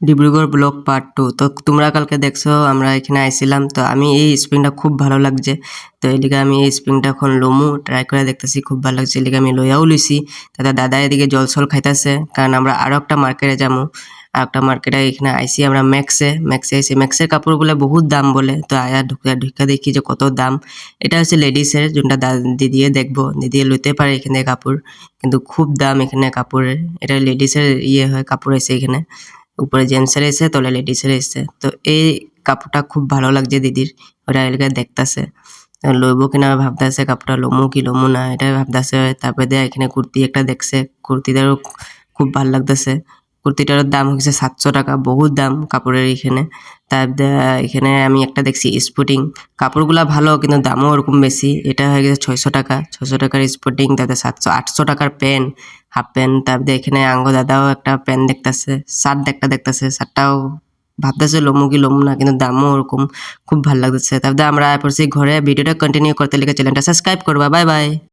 Dibrugarh block part two তো তোমরা কালকে দেখছ, আমরা এখানে আইছিলাম, তো আমি এই স্প্রিংটা খুব ভালো লাগছে। তো এই আমি এই স্প্রিংটা এখন লমু ট্রাই করে দেখতেছি, খুব ভালো লাগছে। লিগে আমি লইয়াও লইছি, তাতে দাদা এদিকে জল সল খাইতেছে, কারণ আমরা আরও একটা মার্কেটে যাব আর একটা মার্কেটে এখানে আইসি আমরা ম্যাক্সে ম্যাক্সে আইসি ম্যাক্সের কাপড়গুলো বহুত দাম বলে, তো আয়া ঢুকে ঢুকে দেখি যে কত দাম। এটা হচ্ছে লেডিসের যোনটা দা- দিদিয়ে দেখব, দিদিয়ে লইতে পারে এখান কাপড়, কিন্তু খুব দাম এখানে কাপড়ের। এটা লেডিসের ইয়ে হয়, কাপড় এসে এখানে। উপরে জেন্টসের এসে তলে লেডিসের এসে। তো এই কাপড়টা খুব ভালো লাগছে দিদির। ওটা এলাকায় দেখতাছে। লইব কিনা ভাবতাছে, কাপড়টা লমু কি লমু না এটা ভাবতাছে। তারপরে দেয়া এখানে কুর্তি একটা দেখছে। কুর্তিটারও খুব ভালো লাগতেছে। কুর্তিটার দাম হচ্ছে সাতশো টাকা, বহুত দাম কাপড়ের এখানে। তার এখানে আমি একটা দেখছি স্পোর্টিং কাপড়গুলা ভালো, কিন্তু দামও ওরকম বেশি। এটা হয়ে গেছে ছয়শো টাকা। ছয়শো টাকার স্পোর্টিং তাতে সাতশো, আটশো টাকার প্যান্ট হাফ প্যান্ট তারপরে এখানে আঙ্গ দাদাও একটা প্যান্ট দেখতাছে, শার্ট একটা দেখতাছে, শার্টটাও ভাবতেছে লমু কি লমু না, কিন্তু দামও ওরকম খুব ভালো লাগতেছে। তারপরে আমরা পড়ছি ঘরে, ভিডিওটা কন্টিনিউ করতে লিখে চ্যানেলটা সাবস্ক্রাইব করবা বাই বাই